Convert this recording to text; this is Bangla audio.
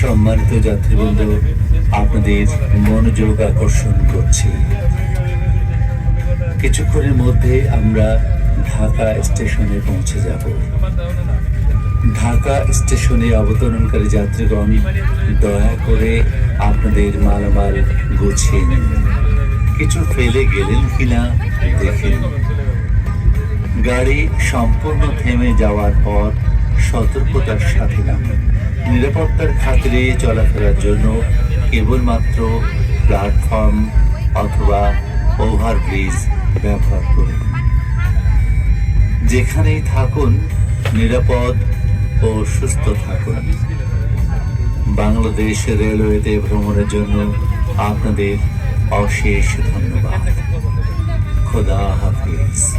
সম্মানিত যাত্রীবৃন্দ, আপনাদের মনোযোগ আকর্ষণ করছি। কিছুক্ষণের মধ্যে আমরা ঢাকা স্টেশনে পৌঁছে যাব। ঢাকা স্টেশনে অবতরণকারী যাত্রীগণ, দয়া করে আপনাদের মালামাল গুছিয়ে নিন। কিছু ফেলে গেলেন কিনা দেখে নিন। গাড়ি সম্পূর্ণ থেমে যাওয়ার পর সতর্কতার সাথে নামুন। নিরাপত্তার খাতিরে চলাফেরার জন্য কেবলমাত্র প্ল্যাটফর্ম অথবা ওভারব্রিজ ব্যবহার করুন। যেখানেই থাকুন, নিরাপদ ও সুস্থ থাকুন। বাংলাদেশ রেলওয়েতে ভ্রমণের জন্য আপনাদের অশেষ ধন্যবাদ। খোদা হাফিজ।